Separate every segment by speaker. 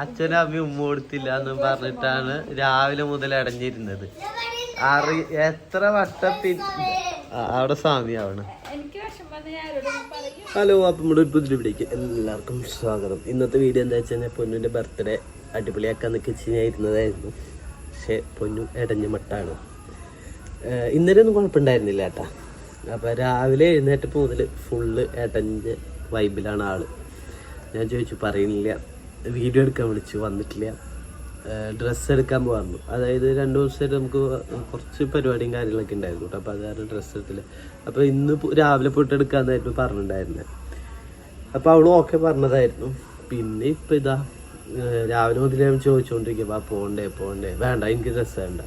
Speaker 1: അച്ഛനും അമ്മയും ഉമ്മ കൊടുത്തില്ല എന്ന് പറഞ്ഞിട്ടാണ് രാവിലെ മുതൽ അടഞ്ഞിരുന്നത്. അറി എത്ര വട്ടം അവിടെ സ്വാമിയാവണം ഹലോ അപ്പം ഇവിടെ ഒരു പുതിയ വീഡിയോക്ക് എല്ലാവർക്കും സ്വാഗതം. ഇന്നത്തെ വീഡിയോ എന്താ വെച്ച് കഴിഞ്ഞാൽ പൊന്നുവിന്റെ ബർത്ത്ഡേ അടിപൊളിയാക്കാൻ ഇരുന്നതായിരുന്നു. പക്ഷേ പൊന്നു ഇടഞ്ഞ മട്ടാണ്. ഇന്നലെ ഒന്നും കുഴപ്പമുണ്ടായിരുന്നില്ല ഏട്ടാ അപ്പോൾ രാവിലെ എഴുന്നേറ്റപ്പോൾ മുതൽ ഫുള്ള് ഇടഞ്ഞ വൈബിലാണ് ആൾ. ഞാൻ ചോദിച്ചു പറയുന്നില്ല വീഡിയോ എടുക്കാൻ വിളിച്ചു വന്നിട്ടില്ല. ഡ്രസ്സ് എടുക്കാൻ പോകാറുണ്ട് അതായത് രണ്ട് ദിവസമായിട്ട് നമുക്ക് കുറച്ച് പരിപാടിയും കാര്യങ്ങളൊക്കെ ഉണ്ടായിരുന്നു കേട്ടോ. അപ്പോൾ അത് ഡ്രസ്സ് എടുത്തില്ല അപ്പോൾ ഇന്ന് രാവിലെ പോയിട്ട് എടുക്കാമെന്നായിരുന്നു പറഞ്ഞിട്ടുണ്ടായിരുന്നത് അപ്പോൾ അവളും ഓക്കെ പറഞ്ഞതായിരുന്നു. പിന്നെ ഇപ്പം ഇതാ രാവിലെ മുതലേ ഞാൻ ചോദിച്ചുകൊണ്ടിരിക്കുക പോകണ്ടേ പോകണ്ടേ വേണ്ട എനിക്ക് ഡ്രസ്സ് വേണ്ട.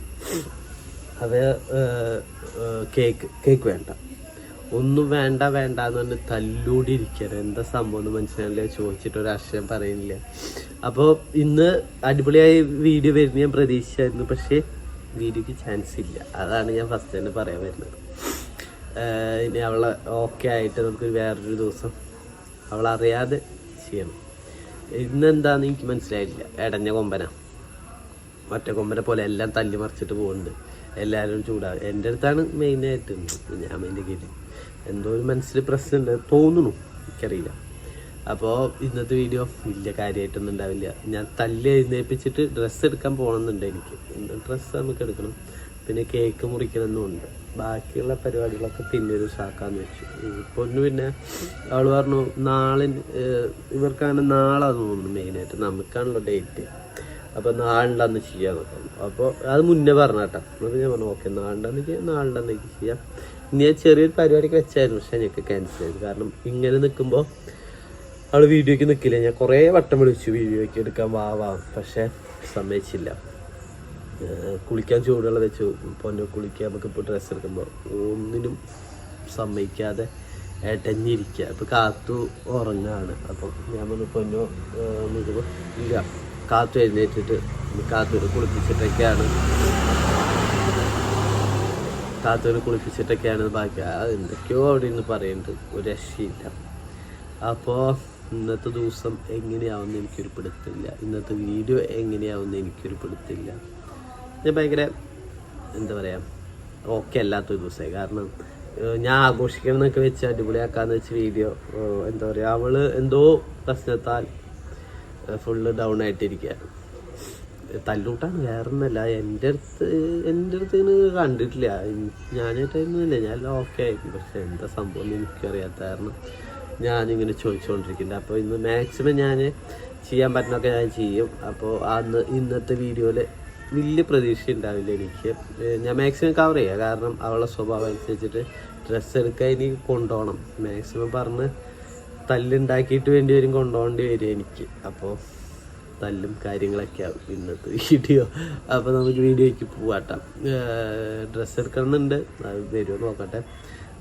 Speaker 1: അത് കേക്ക് കേക്ക് വേണ്ട. ഒന്നും വേണ്ട വേണ്ട എന്ന് പറഞ്ഞ് തല്ലൂടി ഇരിക്കണം എന്താ സംഭവം എന്ന് മനസ്സിലായില്ല? ചോദിച്ചിട്ട് ഒരു ആശയം പറയുന്നില്ല. അപ്പോൾ ഇന്ന് അടിപൊളിയായി വീഡിയോ വരുന്ന ഞാൻ പ്രതീക്ഷിച്ചായിരുന്നു. പക്ഷേ വീഡിയോക്ക് ചാൻസ് ഇല്ല. അതാണ് ഞാൻ ഫസ്റ്റ് തന്നെ പറയാൻ വരുന്നത്. ഇനി അവളെ ഓക്കെ ആയിട്ട് നമുക്ക് വേറൊരു ദിവസം അവളറിയാതെ ചെയ്യണം. ഇന്നെന്താന്ന് എനിക്ക് മനസ്സിലായില്ല. ഇടഞ്ഞ കൊമ്പന. ഒറ്റ കൊമ്പനെ പോലെ എല്ലാം തല്ലി മറിച്ചിട്ട് പോകുന്നുണ്ട്. എല്ലാവരും ചൂടാകും എന്റെ അടുത്താണ് മെയിനായിട്ട് ഞാൻ എന്റെ കീഴിൽ എന്തോ ഒരു മനസ്സിൽ പ്രശ്നമുണ്ട് തോന്നുന്നു. എനിക്കറിയില്ല. അപ്പോൾ ഇന്നത്തെ വീഡിയോ വലിയ കാര്യമായിട്ടൊന്നും ഉണ്ടാവില്ല. ഞാൻ തല്ലി എഴുന്നേൽപ്പിച്ചിട്ട് ഡ്രസ്സ് എടുക്കാൻ പോകണമെന്നുണ്ട് എനിക്ക്. ഡ്രസ്സ് നമുക്ക് എടുക്കണം. പിന്നെ കേക്ക് മുറിക്കണമെന്നുണ്ട് ബാക്കിയുള്ള പരിപാടികളൊക്കെ പിന്നെ ഒരു സാക്കാന്ന് വെച്ചു. പൊന്നു പിന്നെ അവൾ പറഞ്ഞു നാളെ ഇവർക്കാണ് നാളെ തോന്നുന്നു മെയിനായിട്ട്. നമുക്കാണല്ലോ ഡേറ്റ് അപ്പോൾ ചെയ്യാൻ നോക്കാം അപ്പോൾ അത് മുന്നേ പറഞ്ഞ കേട്ടോ ഞാൻ പറഞ്ഞു ഓക്കെ നാളിന്റെ അന്ന് ചെയ്യാം നാളിന്റെ ചെയ്യാം. ഞാൻ ചെറിയൊരു പരിപാടിക്ക് വെച്ചായിരുന്നു പക്ഷെ ഞങ്ങൾക്ക് ക്യാൻസൽ ചെയ്തു. കാരണം ഇങ്ങനെ നിൽക്കുമ്പോൾ അവൾ വീഡിയോയ്ക്ക് നിൽക്കില്ല ഞാൻ കുറേ വട്ടം വിളിച്ചു വീഡിയോയ്ക്ക് എടുക്കാൻ വാ വാ. പക്ഷേ സമ്മതിച്ചില്ല. കുളിക്കാൻ ചൂടുവെള്ളം വെച്ചു. പൊന്നെ കുളിക്കാൻ നമുക്ക് ഇപ്പോൾ ഡ്രസ്സ് എടുക്കുമ്പോൾ ഒന്നിനും സമ്മതിക്കാതെ ഏട്ടഞ്ഞിരിക്കുക ഇപ്പോൾ കാത്തു ഉറങ്ങാണ്. അപ്പം ഞാൻ പറഞ്ഞു പൊന്നു ഇല്ല. കാത്തു എഴുന്നേറ്റിട്ട് കാത്തൂര് കുളിപ്പിച്ചിട്ടൊക്കെയാണ് കാത്തൂര് കുളിപ്പിച്ചിട്ടൊക്കെയാണ് ബാക്കി. എന്തൊക്കെയോ അവിടെ ഇന്ന് പറയുന്നുണ്ട് ഒരു രക്ഷയില്ല. അപ്പോൾ ഇന്നത്തെ ദിവസം എങ്ങനെയാവുമെന്ന് എനിക്കൊരു പിടുത്തില്ല. ഇന്നത്തെ വീഡിയോ എങ്ങനെയാവുമെന്ന് എനിക്കൊരു പിടുത്തില്ല. ഞാൻ ഭയങ്കര എന്താ പറയുക ഓക്കെ അല്ലാത്തൊരു ദിവസമായി. കാരണം ഞാൻ ആഘോഷിക്കണം എന്നൊക്കെ വെച്ച് അടിപൊളിയാക്കാന്ന് വെച്ച് വീഡിയോ എന്താ പറയുക അവൾ എന്തോ പ്രശ്നത്താൽ ഫുള്ള് ഡൗൺ ആയിട്ടിരിക്കുകയാണ്. തല്ലൂട്ടാണ് വേറെ ഒന്നല്ല എന്റെ അടുത്ത് എന്റെ അടുത്ത് കണ്ടിട്ടില്ല. ഞാനായിട്ടായിരുന്നില്ല ഞാൻ ഓക്കെ ആയിരിക്കും. പക്ഷെ എന്താ സംഭവം എനിക്കറിയാത്ത കാരണം ഞാനിങ്ങനെ ചോദിച്ചുകൊണ്ടിരിക്കുന്നുണ്ട്. അപ്പോൾ ഇന്ന് മാക്സിമം ഞാൻ ചെയ്യാൻ പറ്റുന്നൊക്കെ ഞാൻ ചെയ്യും. അപ്പോൾ അന്ന് ഇന്നത്തെ വീഡിയോയിൽ വലിയ പ്രതീക്ഷ ഉണ്ടാവില്ല എനിക്ക്. ഞാൻ മാക്സിമം കവർ ചെയ്യാം. കാരണം അവളെ സ്വഭാവം അനുസരിച്ചിട്ട് ഡ്രസ്സ് എടുക്കാൻ എനിക്ക് കൊണ്ടുപോകണം. മാക്സിമം പറഞ്ഞ് തല്ലുണ്ടാക്കിയിട്ട് വേണ്ടി വരും കൊണ്ടുപോകേണ്ടി വരും എനിക്ക്. അപ്പോൾ തല്ലും കാര്യങ്ങളൊക്കെ ആവും ഇന്നത്തെ വീഡിയോ അപ്പോൾ നമുക്ക് വീഡിയോയ്ക്ക് പോവാട്ടാം. ഡ്രസ്സ് എടുക്കണമെന്നുണ്ട് അത് വരുമോ നോക്കട്ടെ.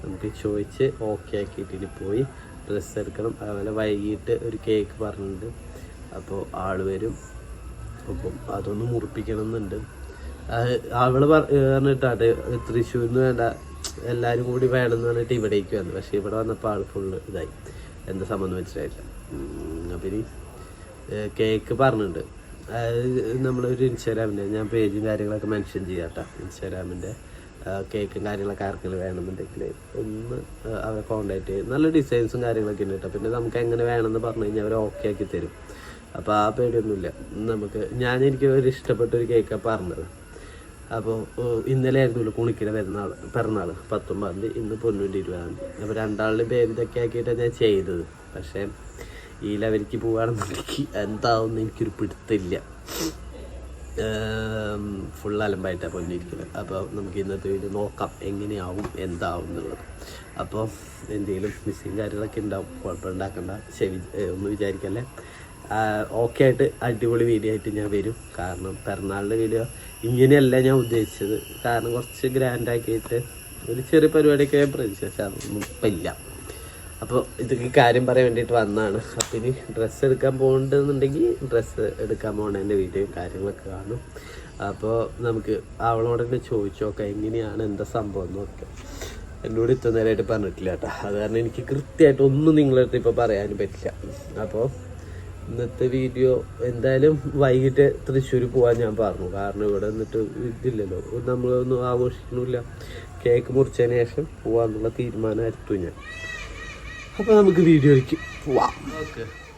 Speaker 1: നമുക്ക് ചോദിച്ച് ഓക്കെ ആക്കിയിട്ട് പോയി. ഡ്രസ്സ് എടുക്കണം. അതുപോലെ വൈകിട്ട് ഒരു കേക്ക് പറഞ്ഞിട്ടുണ്ട്. അപ്പോൾ ആൾ വരും. അപ്പം അതൊന്ന് മുറിപ്പിക്കണം എന്നുണ്ട് അവൾ പറ- പറഞ്ഞിട്ടാട്ടെ തൃശ്ശൂരിൽ നിന്ന് വേണ്ട. എല്ലാവരും കൂടി വേണം എന്ന് പറഞ്ഞിട്ട് ഇവിടേക്ക് വന്നു. പക്ഷേ ഇവിടെ വന്നപ്പോൾ ആൾ ഫുള്ള് ഇതായി. എന്താ സംബന്ധം മനസ്സിലായില്ല. അപ്പം ഇനി കേക്ക് പറഞ്ഞിട്ടുണ്ട്. നമ്മളൊരു ഇൻസ്റ്റാഗ്രാമിന്റെ ഞാൻ പേജും കാര്യങ്ങളൊക്കെ മെൻഷൻ ചെയ്യാം കേട്ടോ ഇൻസ്റ്റാഗ്രാമിന്റെ കേക്കും കാര്യങ്ങളൊക്കെ ആർക്കെങ്കിലും വേണമെന്നുണ്ടെങ്കിൽ ഒന്ന് അവരെ കോണ്ടാക്ട് ചെയ്യും. നല്ല ഡിസൈൻസും കാര്യങ്ങളൊക്കെ ഉണ്ട് കേട്ടോ പിന്നെ നമുക്ക് എങ്ങനെ വേണമെന്ന് പറഞ്ഞു കഴിഞ്ഞാൽ അവർ ഓക്കെ ആക്കി തരും. അപ്പോൾ ആ പേടിയൊന്നുമില്ല. നമുക്ക് ഞാൻ എനിക്ക് ഒരു ഇഷ്ടപ്പെട്ട ഒരു കേക്കാണ് പറഞ്ഞത്. അപ്പോൾ ഇന്നലെ ആയിരുന്നു കുണിക്കിടെ പെരുന്നാൾ പിറന്നാൾ പത്തൊമ്പതാം തീയതി. ഇന്ന് പൊന്നൂന്റെ ഇരുപതാം തീയതി. അപ്പോൾ രണ്ടാളുടെ പേര് ഇതൊക്കെ ആക്കിയിട്ടാണ് ഞാൻ ചെയ്തത്. പക്ഷേ ഈ ലെവലിക്ക് പോവുകയാണെന്നുണ്ടെങ്കിൽ എന്താവും എനിക്കൊരു പിടുത്തില്ല. ഫുൾ അലമ്പായിട്ടാണ് പൊന്നിരിക്കുന്നത് അപ്പോൾ നമുക്ക് ഇന്നത്തെ വീഡിയോ നോക്കാം എങ്ങനെയാവും എന്താവും എന്നുള്ളത്. അപ്പോൾ എന്തെങ്കിലും മിസ്സിങ് കാര്യങ്ങളൊക്കെ ഉണ്ടാവും കുഴപ്പമുണ്ടാക്കണ്ട ശരി ഒന്ന് വിചാരിക്കല്ലേ? ഓക്കെ ആയിട്ട് അടിപൊളി വീഡിയോ ആയിട്ട് ഞാൻ വരും. കാരണം പിറന്നാളിന്റെ വീഡിയോ ഇങ്ങനെയല്ല ഞാൻ ഉദ്ദേശിച്ചത്. കാരണം കുറച്ച് ഗ്രാൻഡ് ആക്കിയിട്ട് ഒരു ചെറിയ പരിപാടിയൊക്കെ ഞാൻ പ്രതീക്ഷിച്ചു പക്ഷെ അതൊന്നും ഇപ്പം ഇല്ല. അപ്പോൾ ഇതൊക്കെ കാര്യം പറയാൻ വേണ്ടിയിട്ട് വന്നതാണ് അപ്പോൾ ഇനി ഡ്രസ്സ് എടുക്കാൻ പോകണ്ടെന്നുണ്ടെങ്കിൽ ഡ്രസ്സ് എടുക്കാൻ പോകണതിന്റെ വീഡിയോയും കാര്യങ്ങളൊക്കെ കാണും. അപ്പോൾ നമുക്ക് അവളോട് തന്നെ ചോദിച്ചു നോക്കാം എങ്ങനെയാണ് എന്താ സംഭവം എന്നൊക്കെ. എന്നോട് ഇത്ര നേരമായിട്ട് പറഞ്ഞിട്ടില്ല കേട്ടോ. അത് കാരണം എനിക്ക് കൃത്യമായിട്ട് ഒന്നും നിങ്ങളുടെ അടുത്ത് ഇപ്പോൾ പറയാനും പറ്റില്ല. അപ്പോൾ ഇന്നത്തെ വീഡിയോ എന്തായാലും വൈകിട്ട് തൃശ്ശൂർ പോകാൻ ഞാൻ പറഞ്ഞു. കാരണം ഇവിടെ നിന്നിട്ട് ഇതില്ലല്ലോ. നമ്മളൊന്നും ആഘോഷിക്കണില്ല കേക്ക് മുറിച്ചതിന് ശേഷം പോകാമെന്നുള്ള തീരുമാനം എടുത്തു ഞാൻ. അപ്പൊ നമുക്ക് വീഡിയോയ്ക്ക് പോവാം.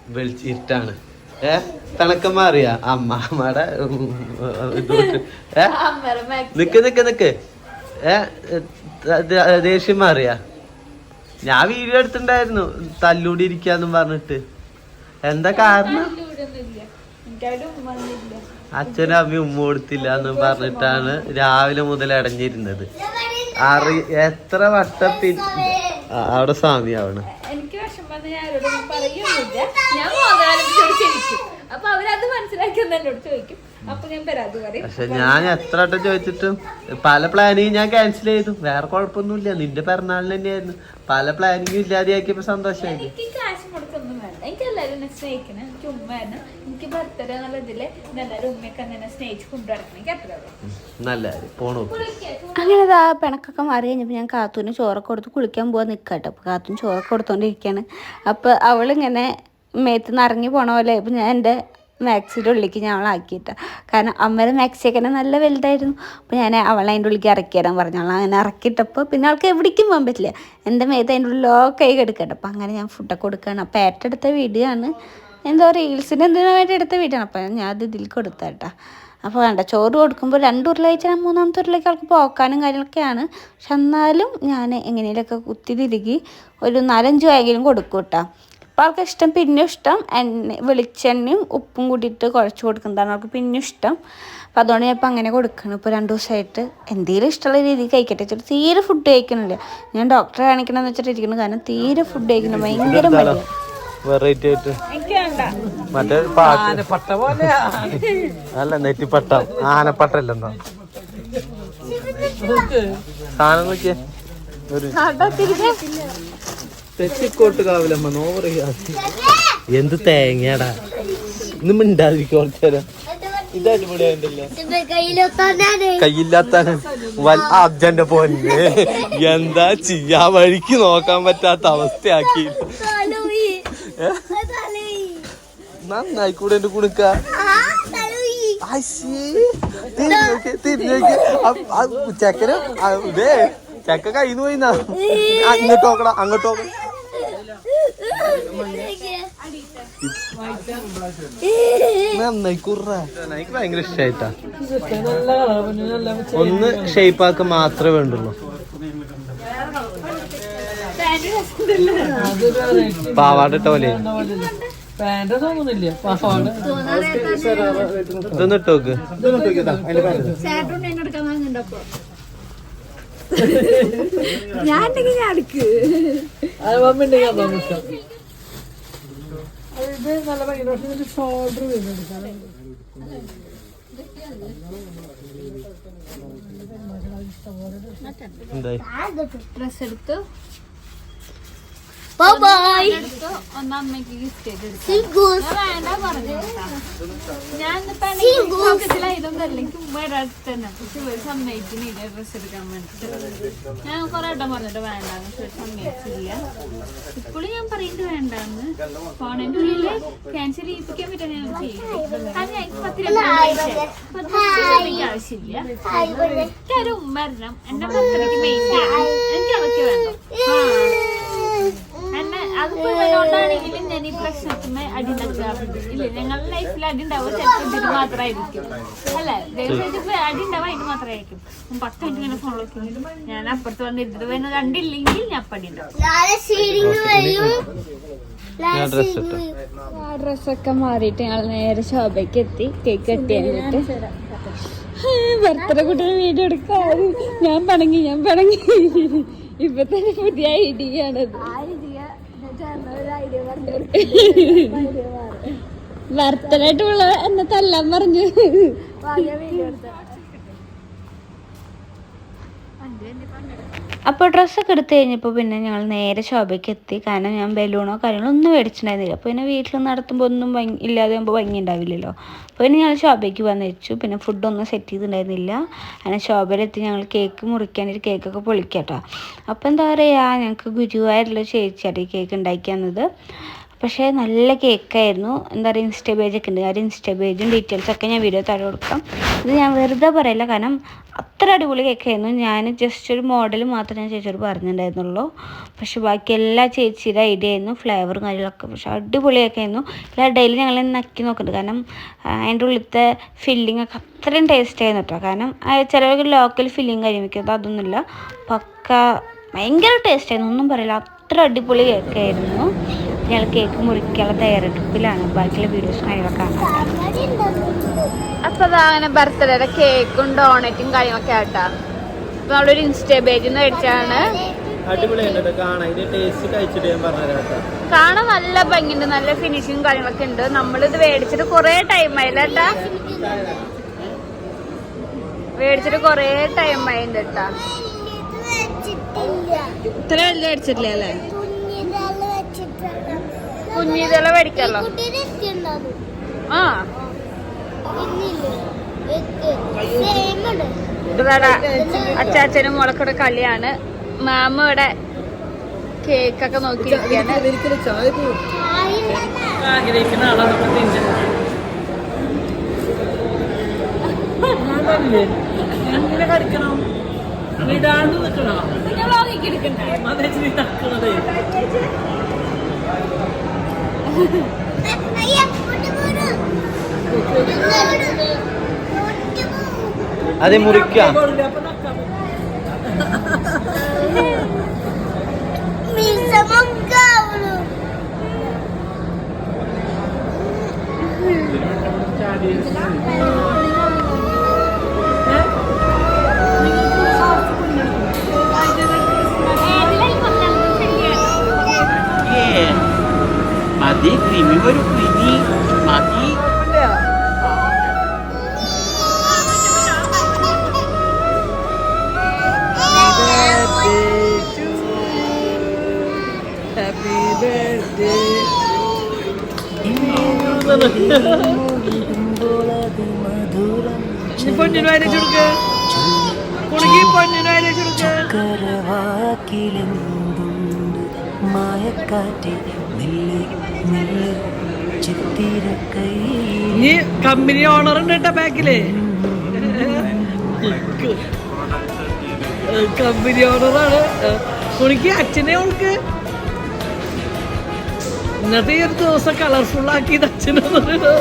Speaker 1: വെളിച്ചിട്ടാണ് ഏ? അമ്മമ്മയുടെ
Speaker 2: മാക്സി.
Speaker 1: നിക്ക് നിക്ക് നിക്ക്. ഏ? ദ- ദ- ദേഷ്യം മാറിയ? ഞാൻ വീഡിയോ എടുത്തിണ്ടായിരുന്നു തല്ലൂടി ഇരിക്കാന്നും പറഞ്ഞിട്ട്. എന്താ കാരണം? അച്ഛനും അമ്മയും ഉമ്മ കൊടുത്തില്ല എന്ന് പറഞ്ഞിട്ടാണ് രാവിലെ മുതൽ അടഞ്ഞിരുന്നത്. അറി എത്ര വട്ടത്തിൽ അവിടെ സ്വാമിയാവണ്.
Speaker 2: വന്ന് ഞാൻ ആരോടും പറയൊന്നുമില്ല ഞാൻ മോഹൻലാലിനോട് ചോദിച്ചിരിക്കും. അപ്പൊ അവരത് മനസ്സിലാക്കിയെന്ന് എന്നോട് ചോദിക്കും. അപ്പൊ ഞാൻ പരാതി പറയും.
Speaker 1: പക്ഷെ ഞാൻ എത്ര വട്ടം ചോദിച്ചിട്ടും പല പ്ലാനിങ് ഞാൻ ക്യാൻസൽ ചെയ്തു. വേറെ കുഴപ്പമൊന്നുമില്ല. നിന്റെ പിറന്നാളിന് തന്നെയായിരുന്നു. പല പ്ലാനിങ്ങും ഇല്ലാതെയാക്കിയപ്പോ
Speaker 2: എനിക്ക് കാശ് മുടക്കൊന്നും വേണ്ട. എനിക്ക് എല്ലാവരും എന്നെ സ്നേഹിക്കണം. എനിക്ക് ഉമ്മ വേണം. എനിക്ക് ബർത്ത്ഡേ എന്നുള്ള ഇതിൽ എല്ലാവരും ഉമ്മയൊക്കെ എന്നെ സ്നേഹിച്ച് കൊണ്ടുനടക്കണം എനിക്ക് അത്ര
Speaker 1: നല്ല പോണു
Speaker 3: അങ്ങനെ ആ പിണക്കൊക്കെ മാറി കഴിഞ്ഞപ്പോൾ ഞാൻ കാത്തൂന് ചോറൊക്കെ കൊടുത്ത് കുളിക്കാൻ പോകാൻ നിൽക്കട്ടെ അപ്പോൾ കാത്തൂന് ചോറൊക്കെ കൊടുത്തോണ്ടിരിക്കുകയാണ് അപ്പോൾ അവളിങ്ങനെ മേത്ത് നിന്ന് ഇറങ്ങി പോണ പോലെ. ഇപ്പം ഞാൻ എന്റെ മാക്സിയുടെ ഉള്ളിലേക്ക് ഞാൻ അവളാക്കിയിട്ട കാരണം അമ്മയുടെ മാക്സിയൊക്കെ നല്ല വലുതായിരുന്നു. അപ്പോൾ ഞാൻ അവളെ അതിന്റെ ഉള്ളിലേക്ക് ഇറക്കി തരാൻ പറഞ്ഞു. അവളെ അങ്ങനെ ഇറക്കിയിട്ടപ്പോൾ പിന്നെ ആൾക്ക് എവിടേക്കും പോകാൻ പറ്റില്ല. എന്റെ മേത്ത് അതിന്റെ ഉള്ളിലോ കൈ കെടുക്കട്ടെ അപ്പോൾ അങ്ങനെ ഞാൻ ഫുഡൊക്കെ കൊടുക്കുകയാണ്. അപ്പോൾ ഏറ്റെടുത്ത ആണ് എന്തോ റീൽസിന് എന്തിനു വേണ്ടി എടുത്ത ആണ് അപ്പോൾ ഞാൻ അത് ഇതിൽ കൊടുത്തേട്ടാ അപ്പോൾ വേണ്ട ചോറ് കൊടുക്കുമ്പോൾ രണ്ട് ഉരുള കഴിച്ചാൽ മൂന്നാമത്തെ ഉരുളയ്ക്ക് ആൾക്ക് പോക്കാനും കാര്യങ്ങളൊക്കെയാണ്. പക്ഷെ എന്നാലും ഞാൻ എങ്ങനെയൊക്കെ കുത്തി തിരുകി ഒരു നാലഞ്ച് വായെങ്കിലും കൊടുക്കും കേട്ടോ. അപ്പോൾ അവൾക്ക് ഇഷ്ടം പിന്നെ ഇഷ്ടം എണ്ണ വെളിച്ചെണ്ണയും ഉപ്പും കൂടിയിട്ട് കുഴച്ച് കൊടുക്കുന്നതാണ് അവർക്ക് പിന്നെ ഇഷ്ടം. അപ്പോൾ അതുകൊണ്ട് ഞാൻ ഇപ്പോൾ അങ്ങനെ കൊടുക്കണം. ഇപ്പോൾ രണ്ട് ദിവസമായിട്ട് എന്തെങ്കിലും ഇഷ്ടമുള്ള രീതിയിൽ കഴിക്കട്ടെ വെച്ചിട്ട് തീരെ ഫുഡ് കഴിക്കണില്ല. ഞാൻ ഡോക്ടറെ കാണിക്കണമെന്ന് വെച്ചിട്ട് ഇരിക്കുന്നു കാരണം തീരെ ഫുഡ് കഴിക്കണം ഭയങ്കര
Speaker 1: വെറൈറ്റി ആയിട്ട്? മറ്റേ പാട്ട് അല്ല നെറ്റിപ്പട്ടം. ആനപ്പട്ടല്ലെന്നോ? സാധനം നോക്കിയേ. ഒരു തെച്ചിക്കോട്ട് കാവിലമ്മ നോവറിയാ എന്ത് തേങ്ങയാടാ? ഇന്ന് മിണ്ടാതിരിക്കും കുറച്ചേരം ഇത് അടിപൊളിയായിട്ടല്ലേ? എന്താ ചെയ്യാ? വഴിക്ക് നോക്കാൻ പറ്റാത്ത അവസ്ഥയാക്കി? നന്നായി കൂടെ എന്റെ കുടുക്ക ചെക്കന് ചക്ക കയ്യിൽ പോയിന്നാ. അങ്ങോട്ട് നോക്കടാ അങ്ങോട്ട് നോക്കണം എനിക്ക് ഭയങ്കര ഇഷ്ടായിട്ടാ. ഒന്ന് ഷേപ്പാക്ക മാത്രമേ വേണ്ടുള്ളൂ. പാവാടിട്ട പോലെ.
Speaker 4: ഇതൊന്നിട്ടോക്ക് തോന്നുന്നില്ല പാവാട്
Speaker 1: ഇതൊന്ന് ഇട്ടോക്ക്
Speaker 2: ഞാൻ ഉണ്ടെങ്കിൽ ഞാൻ അടുക്ക്
Speaker 4: ഇത് നല്ല ഭയങ്കര പക്ഷെ ഇതിന്റെ ഷോൾഡർ
Speaker 1: എന്തായി?
Speaker 2: ഡ്രസ് എടുത്തു സമ്മതിക്കുന്നില്ല ഡ്രസ് എടുക്കാൻ വേണ്ടിട്ട്. ഞാൻ കൊറേ ഇടം പറഞ്ഞിട്ട് വേണ്ടാന്ന് സമ്മതിച്ചില്ല. ഇപ്പോഴും ഞാൻ പറയുന്നത് വേണ്ടാന്ന്. ഫോണിന്റെ ഉള്ളിൽ ക്യാൻസൽ ചെയ്യിപ്പിക്കാൻ പറ്റാൻ ഞാൻ പത്ത് ആവശ്യമില്ല. എനിക്കൊരു ഉമ്മ വരണം. എന്റെ മക്കളേക്ക് മെയിൻ എനിക്ക് അതൊക്കെ വേണ്ട എന്നെ അതിപ്പോ ഞാൻ ഈ പ്രശ്നത്തിന് അടി ഉണ്ടാക്കാറുണ്ട് ഇല്ല? ഞങ്ങളുടെ ലൈഫിൽ അടി ഉണ്ടാവുക ചിലപ്പോൾ ഇതിന് മാത്രമായിരിക്കും. അല്ല? ദൈവം അടി ഉണ്ടാവുക അതിന് മാത്രമായിരിക്കും. ഞാൻ പത്ത് മിനിറ്റ് ഇങ്ങനെ ഫോൺ നോക്കി ഞാൻ അപ്പുറത്ത് വന്നിരുന്നത് വേണം കണ്ടില്ലെങ്കിൽ ഞാൻ ഡ്രസ്സൊക്കെ മാറിയിട്ട് ഞങ്ങൾ നേരെ ശോഭയ്ക്ക് എത്തി. കേക്ക് കട്ടി കഴിഞ്ഞിട്ട് ബർത്ത്ഡേ കുട്ടിയെ വീഡിയോ എടുക്കാറ് ഞാൻ പണങ്ങി ഞാൻ പണങ്ങി. ഇപ്പൊ തന്നെ പുതിയ ഐഡിയ ആണത്. ബർത്ത്ഡേ ആയിട്ടുള്ള എന്നെ തല്ലാൻ പറഞ്ഞു.
Speaker 3: അപ്പോൾ ഡ്രസ്സൊക്കെ എടുത്ത് കഴിഞ്ഞപ്പോൾ പിന്നെ ഞങ്ങൾ നേരെ ശോഭയ്ക്ക് എത്തി. കാരണം ഞാൻ ബലൂണോ കാര്യങ്ങളോ ഒന്നും മേടിച്ചിട്ടുണ്ടായിരുന്നില്ല. അപ്പോൾ പിന്നെ വീട്ടിൽ നടത്തുമ്പോൾ ഒന്നും ഭംഗി ഇല്ലാതെ ആകുമ്പോൾ ഭംഗി ഉണ്ടാവില്ലല്ലോ. അപ്പോൾ പിന്നെ ഞങ്ങൾ ശോഭയ്ക്ക് വന്ന് വെച്ചു. പിന്നെ ഫുഡൊന്നും സെറ്റ് ചെയ്തിട്ടുണ്ടായിരുന്നില്ല. അങ്ങനെ ശോഭയിലെത്തി ഞങ്ങൾ കേക്ക് മുറിക്കാനൊരു കേക്കൊക്കെ പൊളിക്കാട്ടോ. അപ്പോൾ എന്താ പറയുക ഞങ്ങൾക്ക് ഗുരുവായൂരുള്ള ചേച്ചിയാണ് ഈ കേക്ക് ഉണ്ടാക്കി തന്നത്. പക്ഷേ നല്ല കേക്കായിരുന്നു. എന്താ പറയുക ഇൻസ്റ്റ പേജൊക്കെ ഉണ്ട്. കാര്യം ഇൻസ്റ്റ പേജും ഡീറ്റെയിൽസ് ഒക്കെ ഞാൻ വീഡിയോ താഴെ കൊടുക്കാം. ഇത് ഞാൻ വെറുതെ പറയില്ല. കാരണം അത്ര അടിപൊളി കേക്കായിരുന്നു. ഞാൻ ജസ്റ്റ് ഒരു മോഡൽ മാത്രമേ ഞാൻ ചേച്ചിയോട് പറഞ്ഞിട്ടുണ്ടായിരുന്നുള്ളൂ. പക്ഷേ ബാക്കി എല്ലാ ചേച്ചിയുടെ ഐഡിയ ആയിരുന്നു. ഫ്ലേവറും കാര്യങ്ങളൊക്കെ പക്ഷേ അടിപൊളി കേക്കായിരുന്നു. എല്ലാ ഡെയിലി ഞങ്ങൾ നക്കി നോക്കുന്നുണ്ട്. കാരണം അതിന്റെ ഉള്ളിലത്തെ ഫില്ലിംഗ് ഒക്കെ അത്രയും ടേസ്റ്റ് ആയിരുന്നു കേട്ടോ. കാരണം ചിലവർക്ക് ലോക്കൽ ഫില്ലിങ് കാര്യം വെക്കുന്നത് അതൊന്നുമില്ല. പക്ക ഭയങ്കര ടേസ്റ്റ് ആയിരുന്നു. ഒന്നും പറയില്ല. അത്ര അടിപൊളി കേക്കായിരുന്നു. ഞങ്ങൾ കേക്ക് മുറിക്കാനുള്ള തയ്യാറെടുപ്പിലാണ്. ബാക്കിയുള്ള വീഡിയോസ് കാര്യങ്ങളൊക്കെ കാണാം.
Speaker 2: അപ്പൊ അതാ അങ്ങനെ ബർത്ത്ഡേയുടെ കേക്കും ഡോണറ്റും കാര്യങ്ങളൊക്കെ ആട്ടാ. അപ്പൊ ഒരു ഇൻസ്റ്റാ പേജിൽ നിന്ന് മേടിച്ചാണ്.
Speaker 1: അടിപൊളിയുണ്ട് കാണാൻ ഇതിന്റെ ടേസ്റ്റ് കഴിച്ചിട്ട് ഞാൻ പറഞ്ഞുതരാം
Speaker 2: കാണാൻ നല്ല ഭംഗിയുണ്ട് നല്ല ഫിനിഷിങ് കാര്യങ്ങളൊക്കെ ഉണ്ട്. നമ്മളിത് മേടിച്ചിട്ട് കൊറേ ടൈം ആയില്ല കേട്ടാ മേടിച്ചിട്ട് കൊറേ ടൈം ആയിട്ടാ കേട്ടാ ഇത്ര വലുത് മേടിച്ചിട്ടില്ല അല്ലേ? കുഞ്ഞിതള മേടിക്കാലോ ആ. ഇതാടാ അച്ചാച്ചനും മുളക്കൂടെ കളിയാണ്. മാമ ഇവിടെ കേക്കൊക്കെ നോക്കിയിരിക്കുകയാണ്
Speaker 4: ആഗ്രഹിക്കുന്ന ആളാണ് കടിക്കണം ഇടാണ്ട് നിൽക്കണം? അതെ നടക്കണതേ
Speaker 1: അത് മുറിക്കാം.
Speaker 4: പാടില്ല,
Speaker 5: മതി ക്രിമി ഒരു ക്രിമി മതി.
Speaker 4: Happy birthday. നീ പൊന്നിന് വരച്ചു കൊടുക്ക കുടുങ്ങി പൊന്നിന് വരച്ചു കൊടുക്ക
Speaker 6: കരവാക്കിലെന്തുണ്ട് മായക്കാറ്റെ ചിത്തിരക്കൈ.
Speaker 4: നീ കമ്പനി ഓണർ ഉണ്ട് കേട്ടോ ബാക്കിൽ. കമ്പനി ഓണറാണ് ഉണിക്ക് അച്ഛനെ അവൾക്ക് ഇന്നത്തെ ഈ ഒരു ദിവസം കളർഫുൾ ആക്കിയത് അച്ഛനെന്ന് പറയുന്നത്.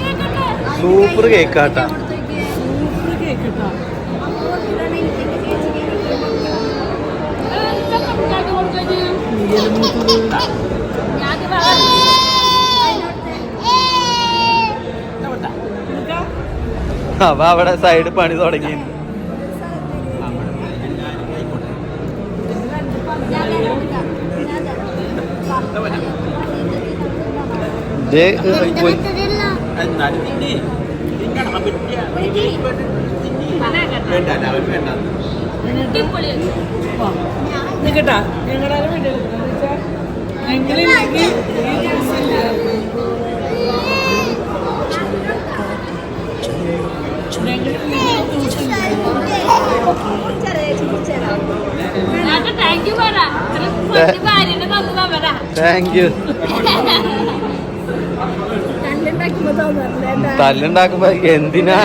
Speaker 2: കേക്കട്ടെ.
Speaker 1: സൂപ്പർ കേക്കാട്ടാ.
Speaker 4: സൂപ്പർ കേക്ക് കേട്ടോ
Speaker 2: ഏ, ഇതൊക്കെ ഉണ്ടാക്കി കൊടുത്തേക്ക്. ഞാനിത് വേറെ
Speaker 1: അപ്പൊ അവിടെ സൈഡ് പണി തുടങ്ങി
Speaker 5: എന്നാലും തിന്നെ തിന്നണം പറ്റിയ വേണ്ട അവൻ വേണ്ട
Speaker 2: അടിപൊളിയാണ്.
Speaker 4: നിക്കട്ടാ ഞങ്ങളുടെ
Speaker 2: താങ്ക് യു
Speaker 7: തല്ലുണ്ടാക്കുമ്പോ എന്തിനാ?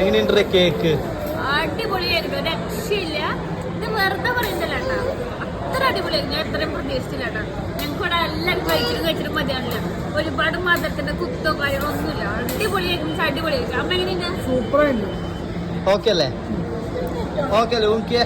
Speaker 7: എങ്ങനെയുണ്ട് കേക്ക്?
Speaker 2: അടിപൊളിയായിരുന്നു. രക്ഷയില്ല. ഇത് വെറുതെ പറയുന്നില്ല അത്ര അടിപൊളിയായിരുന്നു. ഞാൻ എത്രയും പ്രതീക്ഷിച്ചില്ല കേട്ടോ. ഞങ്ങൾക്ക് ഇവിടെ എല്ലാവരും കഴിച്ചിട്ട് കഴിച്ചിട്ട് മതിയാണില്ല ഒരുപാട് മാത്രത്തിന്റെ കുത്തോ കാര്യങ്ങളോ ഒന്നുമില്ല. അടിപൊളിയായിരുന്നു. അടിപൊളിയായിരുന്നു. അമ്മ എങ്ങനെയാണ്
Speaker 7: ഓക്കെ അല്ലേ? ഓക്കെ അല്ലേ ഓക്കെ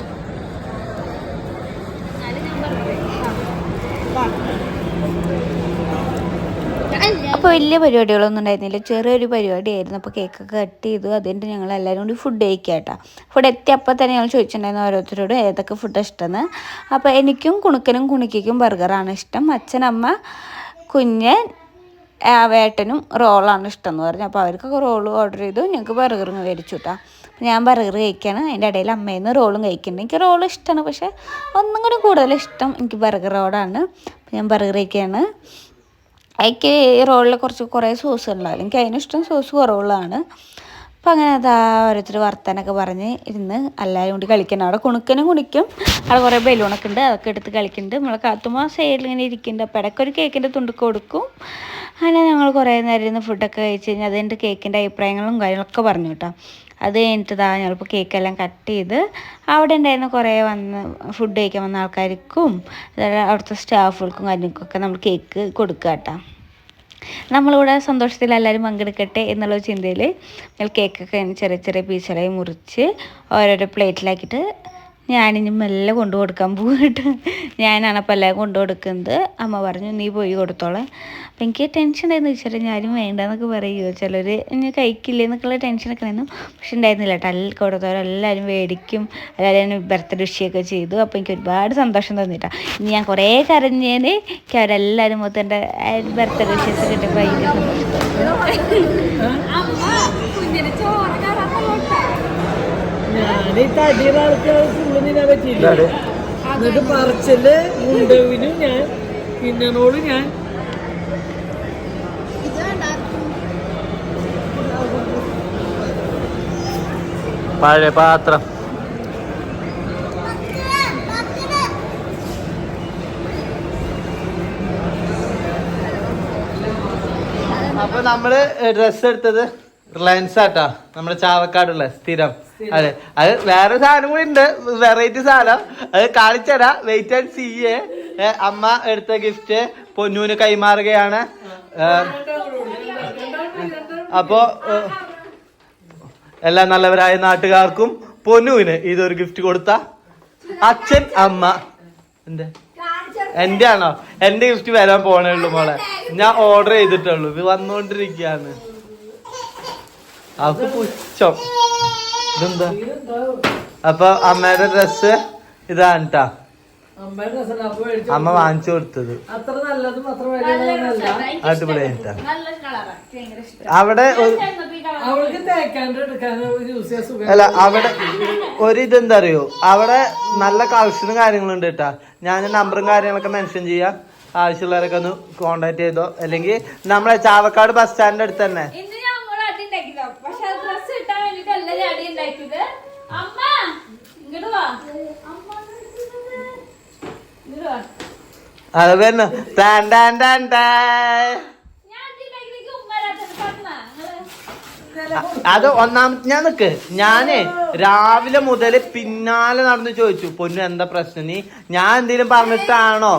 Speaker 3: അപ്പോൾ വലിയ പരിപാടികളൊന്നും ഉണ്ടായിരുന്നില്ല. ചെറിയൊരു പരിപാടിയായിരുന്നു. അപ്പോൾ കേക്കൊക്കെ കട്ട് ചെയ്തു. അതുകൊണ്ട് ഞങ്ങൾ എല്ലാവരും കൂടി ഫുഡ് കഴിക്കുക കേട്ടോ ഫുഡ് എത്തിയപ്പോൾ തന്നെ ഞങ്ങൾ ചോദിച്ചിട്ടുണ്ടായിരുന്നു ഓരോരുത്തരോട് ഏതൊക്കെ ഫുഡ് ഇഷ്ടമെന്ന് അപ്പോൾ എനിക്കും കുണുക്കനും കുണുക്കിക്കും ബർഗറാണ് ഇഷ്ടം. അച്ഛനമ്മ കുഞ്ഞൻ വേട്ടനും റോളാണ് ഇഷ്ടം എന്ന് പറഞ്ഞു. അപ്പോൾ അവർക്കൊക്കെ റോൾ ഓർഡർ ചെയ്തു. ഞങ്ങൾക്ക് ബർഗർ മേടിച്ചു കേട്ടോ ഞാൻ ബർഗർ കഴിക്കുകയാണ് അതിന്റെ ഇടയിൽ അമ്മയിൽ നിന്ന് റോളും കഴിക്കുന്നുണ്ട്. എനിക്ക് റോൾ ഇഷ്ടമാണ് പക്ഷേ ഒന്നും കൂടി കൂടുതൽ ഇഷ്ടം എനിക്ക് അപ്പോൾ ഞാൻ ബർഗർ കഴിക്കുകയാണ് എനിക്ക് ഈ റോളിൽ കുറച്ച് കുറേ സോസ് ഉണ്ടാവില്ല എനിക്ക് അതിനിഷ്ടം സോസ് കുറവുള്ളതാണ്. അപ്പം അങ്ങനെ അതാ ഓരോരുത്തർ വർത്താനൊക്കെ പറഞ്ഞ് ഇരുന്ന് എല്ലാവരും കൂടി കളിക്കണം. അവിടെ കുണുക്കനും കുണിക്കും. അവിടെ കുറേ ബലൂണൊക്കെ ഉണ്ട് അതൊക്കെ എടുത്ത് കളിക്കുന്നുണ്ട് നമ്മളെ കാത്തുമ്മ സൈഡിൽ ഇങ്ങനെ ഇരിക്കുന്നുണ്ട് അപ്പോൾ ഇടയ്ക്കൊരു കേക്കിന്റെ തുണ്ട് കൊടുക്കും. അങ്ങനെ ഞങ്ങൾ കുറേ നേരം ഇരുന്ന് ഫുഡൊക്കെ കഴിച്ച് കഴിഞ്ഞാൽ അതിന്റെ കേക്കിന്റെ അഭിപ്രായങ്ങളും കാര്യങ്ങളൊക്കെ പറഞ്ഞു കേട്ടോ. അത് കഴിഞ്ഞിട്ട് ഇതാ ഞങ്ങളിപ്പോൾ കേക്കെല്ലാം കട്ട് ചെയ്ത് അവിടെ ഉണ്ടായിരുന്ന കുറേ വന്ന് ഫുഡ് കഴിക്കാൻ വന്ന ആൾക്കാർക്കും അവിടുത്തെ സ്റ്റാഫുകൾക്കും കാര്യങ്ങൾക്കൊക്കെ നമ്മൾ കേക്ക് കൊടുക്കുക കേട്ടോ നമ്മളിവിടെ സന്തോഷത്തിൽ എല്ലാവരും പങ്കെടുക്കട്ടെ എന്നുള്ള ചിന്തയിൽ കേക്കൊക്കെ ചെറിയ ചെറിയ പീസുകളായി മുറിച്ച് ഓരോരോ പ്ലേറ്റിലാക്കിയിട്ട് ഞാനിനി മെല്ലെ കൊണ്ടു കൊടുക്കാൻ പോയിട്ട് ഞാനാണ് അപ്പം എല്ലാം കൊണ്ടു കൊടുക്കുന്നത് അമ്മ പറഞ്ഞു നീ പോയി കൊടുത്തോളെ. അപ്പം എനിക്ക് ടെൻഷൻ ഉണ്ടായിരുന്നു. വെച്ചാൽ ഞാനും വേണ്ടെന്നൊക്കെ പറയുമോ ചിലർ ഇനി കഴിക്കില്ല എന്നൊക്കെയുള്ള ടെൻഷനൊക്കെ ആയിരുന്നു പക്ഷെ ഉണ്ടായിരുന്നില്ല കേട്ടോ. എല്ലാ കൊടുത്തോളം. എല്ലാവരും മേടിക്കും. എല്ലാവരും ബർത്ത്ഡേ വിഷയൊക്കെ ചെയ്തു. അപ്പോൾ എനിക്ക് ഒരുപാട് സന്തോഷം തോന്നിട്ടാ. ഇനി ഞാൻ കുറേ കരഞ്ഞേന് എനിക്ക് അവരെല്ലാവരും മൊത്തം എന്റെ ബർത്ത്ഡേ വിഷസ് കിട്ടിയപ്പോൾ ഭയങ്കര സന്തോഷം
Speaker 4: ഫുള്ള് തിന്നാൻ പറ്റിയില്ല? എന്നിട്ട് പറച്ചൽ മുണ്ടവിനും ഞാൻ പിന്നനോട് ഞാൻ.
Speaker 7: പഴയ പാത്രം. അപ്പൊ നമ്മൾ ഡ്രസ് എടുത്തത് റിലയൻസ് ആട്ടാ. നമ്മുടെ ചാവക്കാടുള്ള സ്ഥിരം. അതെ. അത് വേറെ സാധനം കൂടി ഉണ്ട്. വെറൈറ്റി സാധനം. അത് കാണിച്ചരാ വെയിറ്റ് ആൻഡ് സി എ അമ്മ എടുത്ത ഗിഫ്റ്റ് പൊന്നൂന് കൈമാറുകയാണ്. അപ്പോ എല്ലാ നല്ലവരായ നാട്ടുകാർക്കും പൊന്നുവിന് ഇതൊരു ഗിഫ്റ്റ് കൊടുത്ത അച്ഛൻ അമ്മ. എന്റെ എന്റെ ആണോ എന്റെ ഗിഫ്റ്റ് വരാൻ പോണേ ഉള്ളു മോളെ. ഞാൻ ഓർഡർ ചെയ്തിട്ടുള്ളൂ. ഇത് വന്നോണ്ടിരിക്കാണ് അവക്ക് പുച്ഛം ഇതെന്താ? അപ്പൊ അമ്മയുടെ ഡ്രസ് ഇതാണ് ട്ടാ.
Speaker 4: അമ്മയുടെ രസം അപ്പൊ മേടിച്ചു.
Speaker 7: അമ്മ വാങ്ങിച്ചു കൊടുത്തത്. അടിപൊളിയായിട്ടാ അവിടെ അല്ല. അവിടെ ഒരു ഇതെന്താ അറിയോ അവിടെ നല്ല കളക്ഷനും കാര്യങ്ങളും ഉണ്ട് കേട്ടാ ഞാൻ നമ്പറും കാര്യങ്ങളൊക്കെ മെൻഷൻ ചെയ്യാം. ആവശ്യമുള്ളവരൊക്കെ ഒന്ന് കോണ്ടാക്ട് ചെയ്തോ. അല്ലെങ്കിൽ നമ്മളെ ചാവക്കാട് ബസ് സ്റ്റാൻഡിന്റെ അടുത്ത് തന്നെ. അത് തന്നെ ടാൻ ടാൻ ടാൻ അത് ഒന്നാമത്തെ ഞാൻ നിക്ക്. ഞാനേ രാവിലെ മുതൽ പിന്നാലെ നടന്ന് ചോദിച്ചു പൊന്നു എന്താ പ്രശ്നം നീ? ഞാൻ എന്തെങ്കിലും പറഞ്ഞിട്ടാണോ?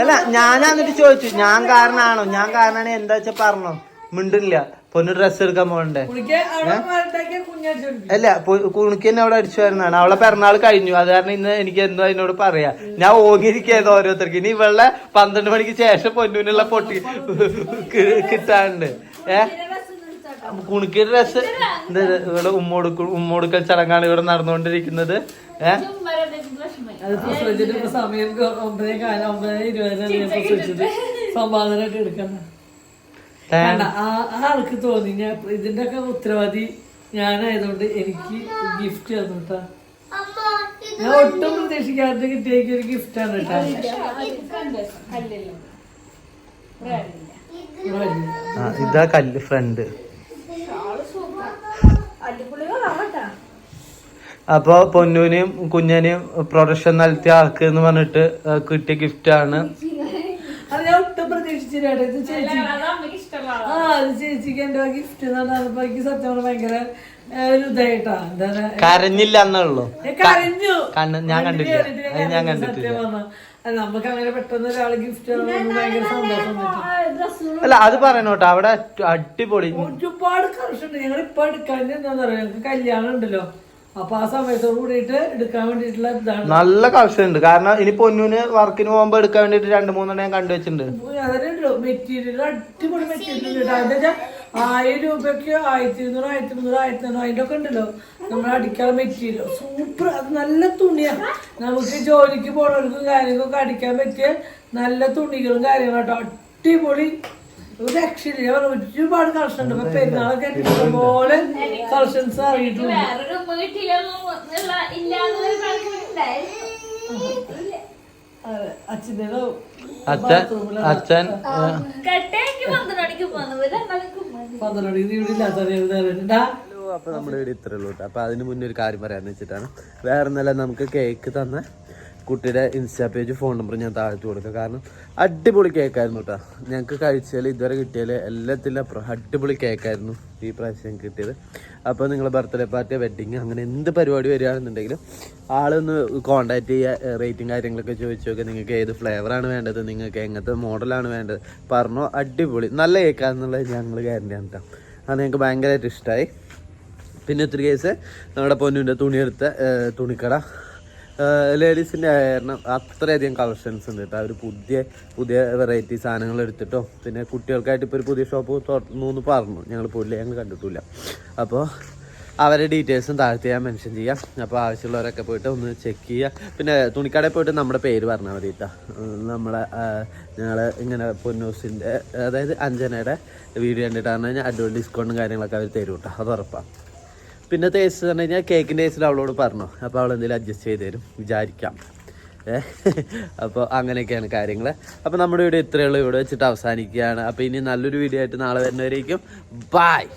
Speaker 7: അല്ല ഞാൻ എന്നിട്ട് ചോദിച്ചു ഞാൻ കാരണാണോ? ഞാൻ കാരണമാണ് എന്താ വെച്ചാ പറഞ്ഞോ? മിണ്ടില്ല. പൊന്നു ഡ്രസ് എടുക്കാൻ പോകണ്ടേ? അല്ല കുണിക്ക് തന്നെ അവിടെ അടിച്ചു വരുന്നതാണ്. അവളെ പിറന്നാൾ കഴിഞ്ഞു. അത് കാരണം ഇന്ന് എനിക്ക് എന്തോ അതിനോട് പറയാ. ഞാൻ ഓങ്ങിയിരിക്കുന്നത് ഓരോരുത്തർക്ക്. ഇനി ഇവളുടെ പന്ത്രണ്ട് മണിക്ക് ശേഷം പൊന്നൂനുള്ള പൊട്ടി കിട്ടാണ്ട് കിട്ടാനുണ്ട്. ഏ? കുണിക്ക് ഡ്രസ് ഇവിടെ ഉമ്മോടുക്ക ഉമ്മോടുക്കൽ ചടങ്ങാണ് ഇവിടെ നടന്നുകൊണ്ടിരിക്കുന്നത്. ഏ?
Speaker 4: സമയം ഒമ്പതേ കാലം ഒമ്പതേ ഇരുപതിനാണ് സമാധാനമായിട്ട് എടുക്കണം ആൾക്ക് തോന്നി. ഞാൻ ഇതിന്റെ ഒക്കെ ഉത്തരവാദി ഞാനായതുകൊണ്ട് എനിക്ക് ഗിഫ്റ്റ് തന്നു കേട്ടാ ഞാൻ ഒട്ടും പ്രതീക്ഷിക്കാതെ കിട്ടിയ ഒരു ഗിഫ്റ്റ് ആണ് കേട്ടാ
Speaker 1: ഇതാ കല്ല് ഫ്രണ്ട്. അപ്പൊ പൊന്നൂനെയും കുഞ്ഞനെയും പ്രൊഡക്ഷൻ നടത്തിയ ആൾക്ക് എന്ന് പറഞ്ഞിട്ട് കിട്ടിയ ഗിഫ്റ്റ് ആണ്.
Speaker 4: ഇത് ചേച്ചി. ആ അത് ചേച്ചിക്ക് എന്റെ ഗിഫ്റ്റ് പറഞ്ഞപ്പോ എനിക്ക് സത്യം പറഞ്ഞാൽ ഭയങ്കര ഒരു ഇതായിട്ടാ. എന്താ
Speaker 1: കരഞ്ഞില്ല എന്നുള്ളൂ.
Speaker 4: കരഞ്ഞു.
Speaker 1: ഞാൻ അത് ഞാൻ കണ്ടിട്ടില്ല.
Speaker 4: നമുക്ക് അങ്ങനെ പെട്ടെന്ന് ഒരാൾ ഗിഫ്റ്റ് ഭയങ്കര സന്തോഷം
Speaker 1: അല്ല അത് പറയണോട്ടോ അവിടെ അടിപൊളി.
Speaker 4: ഒരുപാട് കർഷകർ ഞങ്ങൾ ഇപ്പൊ എടുക്കാൻ എന്താന്ന് പറയാ ഞങ്ങൾക്ക് കല്യാണം ഉണ്ടല്ലോ. അപ്പൊ ആ സമയത്തോട് കൂടിയിട്ട് എടുക്കാൻ ഇതാണ്.
Speaker 1: നല്ല കളക്ഷൻ ഉണ്ട് കാരണം ഇനി പൊന്നൂന് വർക്കിന് പോകുമ്പോ എടുക്കാൻ വേണ്ടിട്ട് രണ്ട് മൂന്നെണ്ണം ഞാൻ കണ്ടുവച്ചിട്ടുണ്ട്
Speaker 4: മെറ്റീരിയൽ അടിപൊളി മെറ്റീരിയൽ ഉണ്ട് എന്താ വെച്ചാൽ ആയിരം രൂപയ്ക്ക് ആയിരത്തി ഇരുന്നൂറ് ആയിരത്തി മുന്നൂറ് ആയിരത്തി അഞ്ഞൂറ് അതിന്റെ ഒക്കെ ഉണ്ടല്ലോ. നമ്മൾ അടിക്കാൻ മെറ്റീരിയൽ സൂപ്പർ അത് നല്ല തുണിയാണ് നമുക്ക് ജോലിക്ക് പോണവർക്കും കാര്യങ്ങൾക്കൊക്കെ അടിക്കാൻ പറ്റിയ നല്ല തുണികളും കാര്യങ്ങളും കേട്ടോ. അടിപൊളി രക്ഷയില്ല. ഒരുപാട് കളക്ഷൻ ഉണ്ട് ഇപ്പൊ പെരുന്നാളൊക്കെ പോലെ കളക്ഷൻസ് അറിയിട്ടുണ്ട്
Speaker 1: അച്ഛൻ അപ്പൊ നമ്മുടെ വീട് ഇത്രേ ഉള്ളൂ കേട്ടോ. അപ്പൊ അതിന് മുന്നേ ഒരു കാര്യം പറയാന്ന് വെച്ചിട്ടാണ്. വേറെ നല്ല നമുക്ക് കേക്ക് തന്ന കുട്ടിയുടെ ഇൻസ്റ്റാ പേജ് ഫോൺ നമ്പർ ഞാൻ താഴ്ത്തു കൊടുക്കാം. കാരണം അടിപൊളി കേക്കായിരുന്നു കേട്ടോ ഞങ്ങൾക്ക് കഴിച്ചാൽ ഇതുവരെ കിട്ടിയാൽ എല്ലാത്തിലും അപ്പുറം അടിപൊളി കേക്കായിരുന്നു ഈ പ്രാവശ്യം കിട്ടിയത്. അപ്പോൾ നിങ്ങൾ ബർത്ത്ഡേ പാർട്ടി വെഡിങ് അങ്ങനെ എന്ത് പരിപാടി വരികയാണെന്നുണ്ടെങ്കിലും ആളൊന്ന് കോണ്ടാക്ട് ചെയ്യുക റേറ്റും കാര്യങ്ങളൊക്കെ ചോദിച്ചു നോക്കുക നിങ്ങൾക്ക് ഏത് ഫ്ലേവറാണ് വേണ്ടത് നിങ്ങൾക്ക് എങ്ങനത്തെ മോഡലാണ് വേണ്ടത്. പറഞ്ഞോ അടിപൊളി നല്ല കേക്കാന്നുള്ളത് ഞങ്ങൾ ഗ്യാരണ്ടിയാണ് കേട്ടോ അത് ഞങ്ങൾക്ക് ഭയങ്കരമായിട്ട് ഇഷ്ടമായി പിന്നെ ഒത്തിരി കേസ് നമ്മുടെ പൊന്നുവിന്റെ തുണിയെടുത്ത തുണിക്കട. ലേഡീസിന്റെ കാരണം അത്രയധികം കളക്ഷൻസ് ഉണ്ട് കേട്ടോ അവർ പുതിയ പുതിയ വെറൈറ്റി സാധനങ്ങൾ എടുത്തിട്ടോ പിന്നെ കുട്ടികൾക്കായിട്ട് ഇപ്പോൾ ഒരു പുതിയ ഷോപ്പ് തുറന്നു എന്ന് പറഞ്ഞു. ഞങ്ങൾ പോയില്ല ഞങ്ങൾ കണ്ടിട്ടില്ല. അപ്പോൾ അവരുടെ ഡീറ്റെയിൽസും താഴ്ത്തി ഞാൻ മെൻഷൻ ചെയ്യാം. അപ്പോൾ ആവശ്യമുള്ളവരൊക്കെ പോയിട്ട് ഒന്ന് ചെക്ക് ചെയ്യുക പിന്നെ തുണിക്കടയിൽ പോയിട്ട് നമ്മുടെ പേര് പറഞ്ഞാൽ മതി കേട്ടോ നമ്മളെ ഞങ്ങൾ ഇങ്ങനെ പൊന്നൂസിന്റെ അതായത് അഞ്ജനയുടെ വീഡിയോ കണ്ടിട്ടാണ് അഡ്വാൻസ് ഡിസ്കൗണ്ടും കാര്യങ്ങളൊക്കെ അവർ തരും കേട്ടോ അത് ഉറപ്പാണ് പിന്നെ ടേസ്റ്റ് പറഞ്ഞു കഴിഞ്ഞാൽ കേക്കിന്റെ ടേസ്റ്റിൽ അവളോട് പറഞ്ഞു. അപ്പോൾ അവൾ എന്തെങ്കിലും അഡ്ജസ്റ്റ് ചെയ്ത് തരും. വിചാരിക്കാം. അപ്പോൾ അങ്ങനെയൊക്കെയാണ് കാര്യങ്ങൾ അപ്പോൾ നമ്മുടെ വീഡിയോ ഇത്രയേ ഉള്ളൂ. ഇവിടെ വെച്ചിട്ട് അവസാനിക്കുകയാണ്. അപ്പോൾ ഇനി നല്ലൊരു വീഡിയോ ആയിട്ട് നാളെ വരുന്നവരേക്കും. ബായ്